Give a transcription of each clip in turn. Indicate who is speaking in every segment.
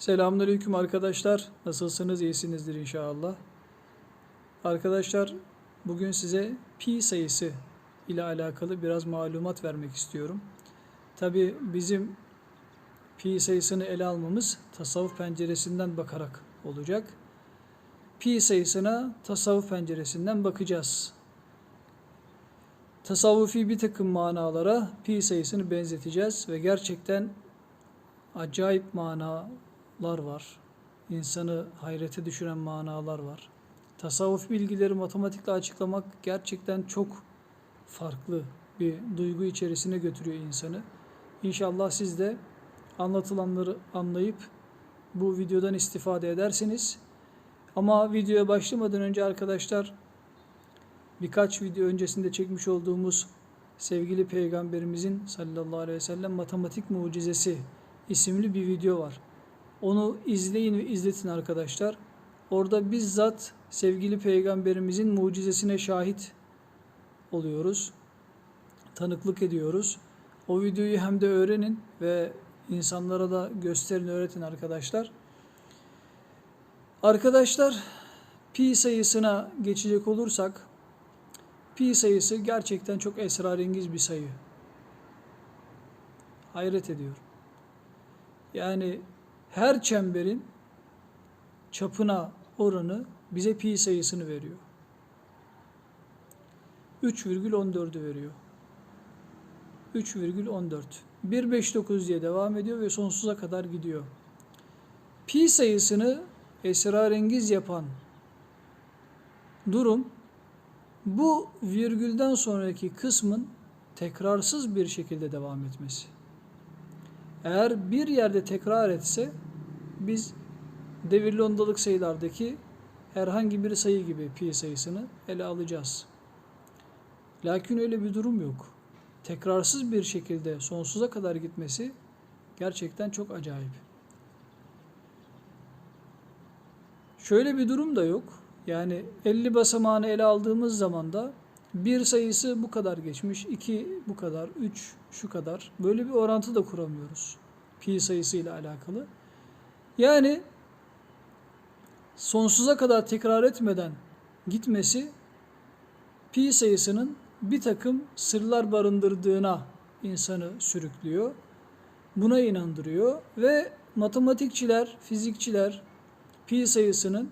Speaker 1: Selamünaleyküm arkadaşlar. Nasılsınız? İyisinizdir inşallah. Arkadaşlar bugün size pi sayısı ile alakalı biraz malumat vermek istiyorum. Tabi bizim pi sayısını ele almamız tasavvuf penceresinden bakarak olacak. Pi sayısına tasavvuf penceresinden bakacağız. Tasavvufi bir takım manalara pi sayısını benzeteceğiz ve gerçekten acayip manalar var. İnsanı hayrete düşüren manalar var. Tasavvuf bilgileri matematikle açıklamak gerçekten çok farklı bir duygu içerisine götürüyor insanı. İnşallah siz de anlatılanları anlayıp bu videodan istifade edersiniz. Ama videoya başlamadan önce arkadaşlar birkaç video öncesinde çekmiş olduğumuz sevgili peygamberimizin sallallahu aleyhi ve sellem matematik mucizesi isimli bir video var. Onu izleyin ve izletin arkadaşlar. Orada bizzat sevgili peygamberimizin mucizesine şahit oluyoruz. Tanıklık ediyoruz. O videoyu hem de öğrenin ve insanlara da gösterin, öğretin arkadaşlar. Arkadaşlar pi sayısına geçecek olursak pi sayısı gerçekten çok esrarengiz bir sayı. Hayret ediyorum. Yani her çemberin çapına oranı bize pi sayısını veriyor. 3,14'ü veriyor. 3,14. 159 diye devam ediyor ve sonsuza kadar gidiyor. Pi sayısını esrarengiz yapan durum bu virgülden sonraki kısmın tekrarsız bir şekilde devam etmesi. Eğer bir yerde tekrar etse biz devirli ondalık sayılardaki herhangi bir sayı gibi pi sayısını ele alacağız. Lakin öyle bir durum yok. Tekrarsız bir şekilde sonsuza kadar gitmesi gerçekten çok acayip. Şöyle bir durum da yok. Yani 50 basamağını ele aldığımız zaman da bir sayısı bu kadar geçmiş, iki bu kadar, üç şu kadar. Böyle bir orantı da kuramıyoruz. Pi sayısıyla alakalı. Yani sonsuza kadar tekrar etmeden gitmesi pi sayısının bir takım sırlar barındırdığına insanı sürüklüyor. Buna inandırıyor ve matematikçiler, fizikçiler pi sayısının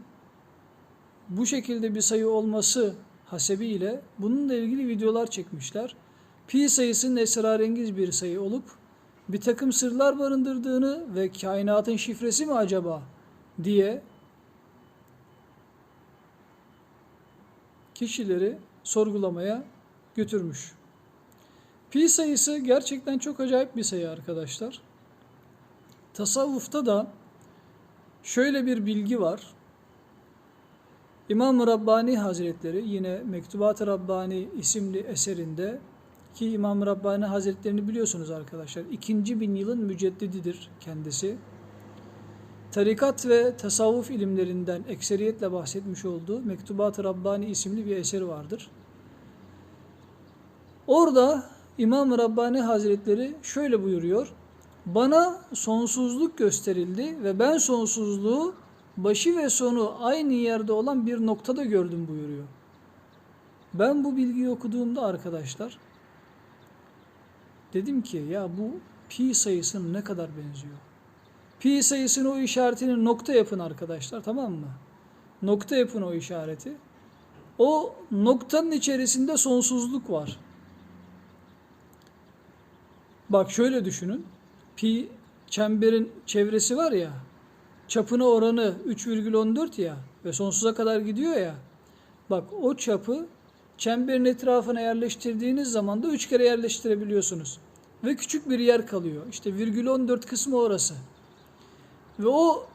Speaker 1: bu şekilde bir sayı olması hasebiyle bununla ilgili videolar çekmişler. Pi sayısının esrarengiz bir sayı olup bir takım sırlar barındırdığını ve kainatın şifresi mi acaba diye kişileri sorgulamaya götürmüş. Pi sayısı gerçekten çok acayip bir sayı arkadaşlar. Tasavvufta da şöyle bir bilgi var. İmam-ı Rabbani Hazretleri yine Mektubat-ı Rabbani isimli eserinde ki İmam-ı Rabbani Hazretlerini biliyorsunuz arkadaşlar. ikinci bin yılın müceddididir kendisi. Tarikat ve tasavvuf ilimlerinden ekseriyetle bahsetmiş olduğu Mektubat-ı Rabbani isimli bir eseri vardır. Orada İmam-ı Rabbani Hazretleri şöyle buyuruyor. Bana sonsuzluk gösterildi ve ben sonsuzluğu başı ve sonu aynı yerde olan bir noktada gördüm buyuruyor. Ben bu bilgiyi okuduğumda arkadaşlar dedim ki ya bu pi sayısına ne kadar benziyor. Pi sayısını o işaretini nokta yapın arkadaşlar tamam mı? Nokta yapın o işareti. O noktanın içerisinde sonsuzluk var. Bak şöyle düşünün. Pi çemberin çevresi var ya. Çapına oranı 3,14 ya ve sonsuza kadar gidiyor ya. Bak o çapı çemberin etrafına yerleştirdiğiniz zaman da 3 kere yerleştirebiliyorsunuz. Ve küçük bir yer kalıyor. İşte virgül 14 kısmı orası. Ve o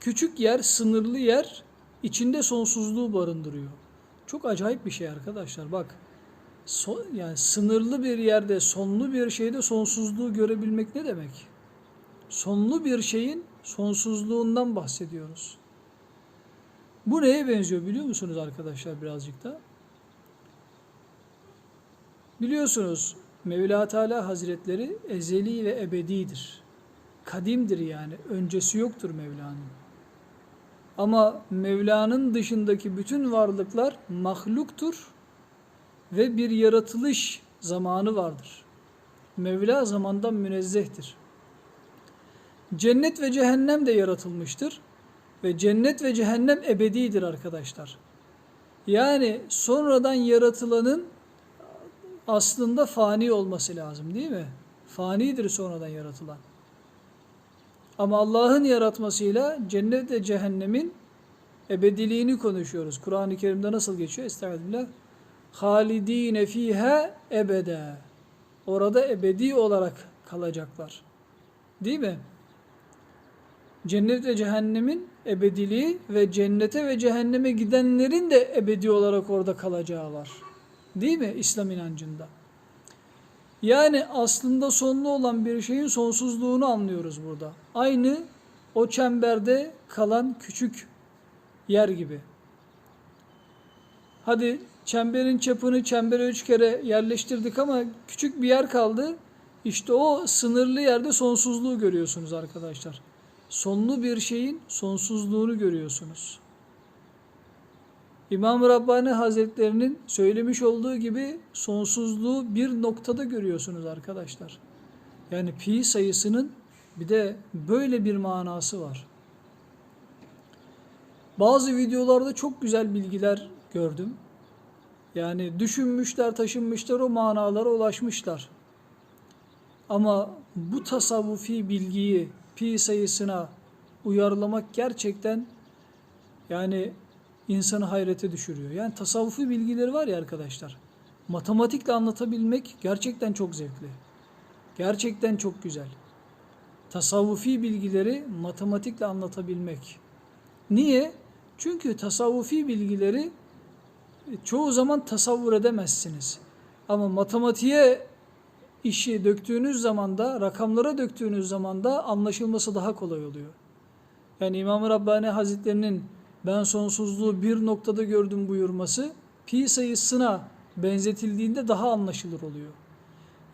Speaker 1: küçük yer, sınırlı yer içinde sonsuzluğu barındırıyor. Çok acayip bir şey arkadaşlar. Bak so, yani sınırlı bir yerde, sonlu bir şeyde sonsuzluğu görebilmek ne demek? Sonlu bir şeyin sonsuzluğundan bahsediyoruz. Bu neye benziyor biliyor musunuz arkadaşlar birazcık da? Biliyorsunuz Mevla Teala Hazretleri ezeli ve ebedidir. kadimdir yani. Öncesi yoktur Mevla'nın. Ama Mevla'nın dışındaki bütün varlıklar mahluktur ve bir yaratılış zamanı vardır. Mevla zamandan münezzehtir. Cennet ve cehennem de yaratılmıştır ve cennet ve cehennem ebedidir arkadaşlar. Yani sonradan yaratılanın aslında fani olması lazım değil mi? Fanidir sonradan yaratılan. Ama Allah'ın yaratmasıyla cennet ve cehennemin ebediliğini konuşuyoruz. Kur'an-ı Kerim'de nasıl geçiyor? Estağfirullah. Halidine fiha ebede. Orada ebedi olarak kalacaklar. Değil mi? Cennet ve cehennemin ebediliği ve cennete ve cehenneme gidenlerin de ebedi olarak orada kalacağı var. Değil mi İslam inancında? Yani aslında sonlu olan bir şeyin sonsuzluğunu anlıyoruz burada. Aynı o çemberde kalan küçük yer gibi. Hadi çemberin çapını çembere üç kere yerleştirdik ama küçük bir yer kaldı. İşte o sınırlı yerde sonsuzluğu görüyorsunuz arkadaşlar. Sonlu bir şeyin sonsuzluğunu görüyorsunuz. İmam Rabbani Hazretlerinin söylemiş olduğu gibi sonsuzluğu bir noktada görüyorsunuz arkadaşlar. Yani pi sayısının bir de böyle bir manası var. Bazı videolarda çok güzel bilgiler gördüm. Yani düşünmüşler, taşınmışlar, o manalara ulaşmışlar. Ama bu tasavvufi bilgiyi pi sayısına uyarlamak gerçekten yani insanı hayrete düşürüyor. Yani tasavvufi bilgileri var ya arkadaşlar. Matematikle anlatabilmek gerçekten çok zevkli. Gerçekten çok güzel. Tasavvufi bilgileri matematikle anlatabilmek. Niye? Çünkü tasavvufi bilgileri çoğu zaman tasavvur edemezsiniz. Ama matematiğe işi döktüğünüz zaman da, rakamlara döktüğünüz zaman da anlaşılması daha kolay oluyor. Yani İmam-ı Rabbani Hazretlerinin ben sonsuzluğu bir noktada gördüm buyurması pi sayısına benzetildiğinde daha anlaşılır oluyor.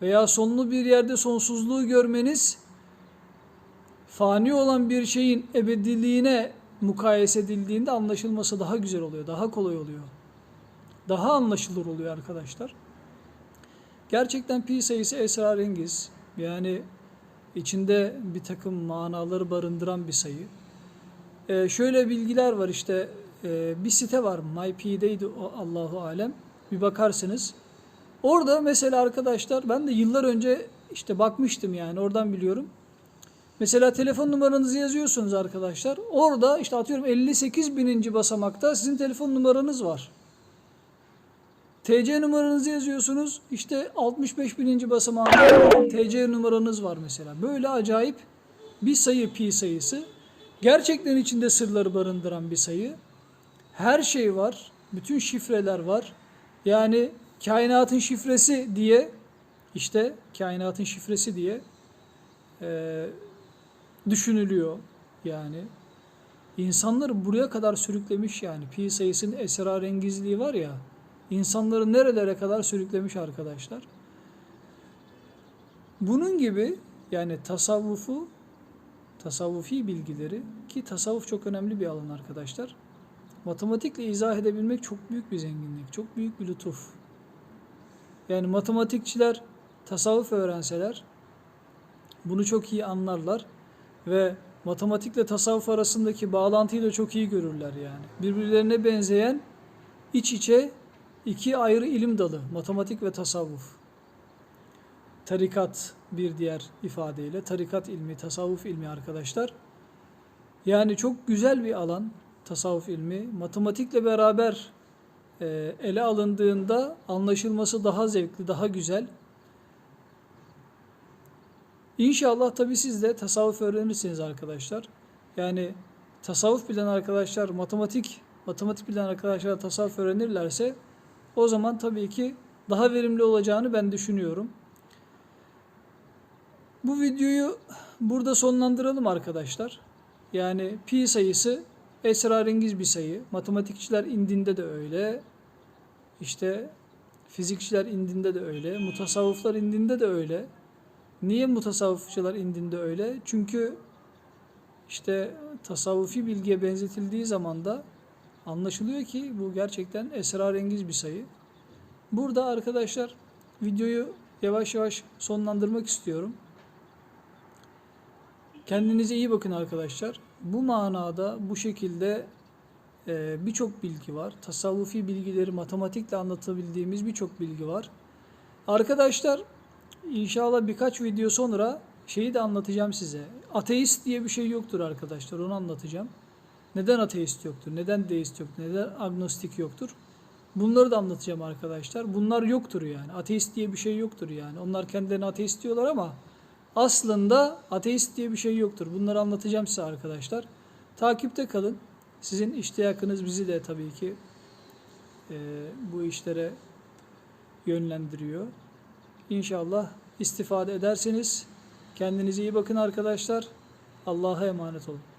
Speaker 1: Veya sonlu bir yerde sonsuzluğu görmeniz fani olan bir şeyin ebediliğine mukayese edildiğinde anlaşılması daha güzel oluyor, daha kolay oluyor. Daha anlaşılır oluyor arkadaşlar. Gerçekten pi sayısı esrarengiz. Yani içinde bir takım manaları barındıran bir sayı. Ee, şöyle bilgiler var işte e, bir site var MyP'deydi o Allahu alem. Bir bakarsınız. Orada mesela arkadaşlar ben de yıllar önce işte bakmıştım yani oradan biliyorum. Mesela telefon numaranızı yazıyorsunuz arkadaşlar. Orada işte atıyorum 58 bininci basamakta sizin telefon numaranız var. TC numaranızı yazıyorsunuz. İşte 65 bininci basamağında TC numaranız var mesela. Böyle acayip bir sayı pi sayısı. Gerçekten içinde sırları barındıran bir sayı. Her şey var. Bütün şifreler var. Yani kainatın şifresi diye işte kainatın şifresi diye e, düşünülüyor yani. İnsanları buraya kadar sürüklemiş yani. Pi sayısının esrarengizliği var ya. İnsanları nerelere kadar sürüklemiş arkadaşlar. Bunun gibi yani tasavvufu tasavvufi bilgileri ki tasavvuf çok önemli bir alan arkadaşlar. Matematikle izah edebilmek çok büyük bir zenginlik, çok büyük bir lütuf. Yani matematikçiler tasavvuf öğrenseler bunu çok iyi anlarlar ve matematikle tasavvuf arasındaki bağlantıyı da çok iyi görürler yani. Birbirlerine benzeyen iç içe iki ayrı ilim dalı, matematik ve tasavvuf. Tarikat bir diğer ifadeyle, tarikat ilmi, tasavvuf ilmi arkadaşlar. Yani çok güzel bir alan tasavvuf ilmi. Matematikle beraber e, ele alındığında anlaşılması daha zevkli, daha güzel. İnşallah tabi siz de tasavvuf öğrenirsiniz arkadaşlar. Yani tasavvuf bilen arkadaşlar matematik, matematik bilen arkadaşlar tasavvuf öğrenirlerse o zaman tabii ki daha verimli olacağını ben düşünüyorum. Bu videoyu burada sonlandıralım arkadaşlar. Yani pi sayısı esrarengiz bir sayı. Matematikçiler indinde de öyle. İşte fizikçiler indinde de öyle. Mutasavvıflar indinde de öyle. Niye mutasavvıfçılar indinde öyle? Çünkü işte tasavvufi bilgiye benzetildiği zaman da anlaşılıyor ki bu gerçekten esrarengiz bir sayı. Burada arkadaşlar videoyu yavaş yavaş sonlandırmak istiyorum. Kendinize iyi bakın arkadaşlar. Bu manada bu şekilde e, birçok bilgi var. Tasavvufi bilgileri matematikle anlatabildiğimiz birçok bilgi var. Arkadaşlar inşallah birkaç video sonra şeyi de anlatacağım size. Ateist diye bir şey yoktur arkadaşlar. Onu anlatacağım. Neden ateist yoktur? Neden deist yoktur? Neden agnostik yoktur? Bunları da anlatacağım arkadaşlar. Bunlar yoktur yani. Ateist diye bir şey yoktur yani. Onlar kendilerini ateist diyorlar ama aslında ateist diye bir şey yoktur. Bunları anlatacağım size arkadaşlar. Takipte kalın. Sizin iştiyakınız bizi de tabii ki e, bu işlere yönlendiriyor. İnşallah istifade ederseniz kendinize iyi bakın arkadaşlar. Allah'a emanet olun.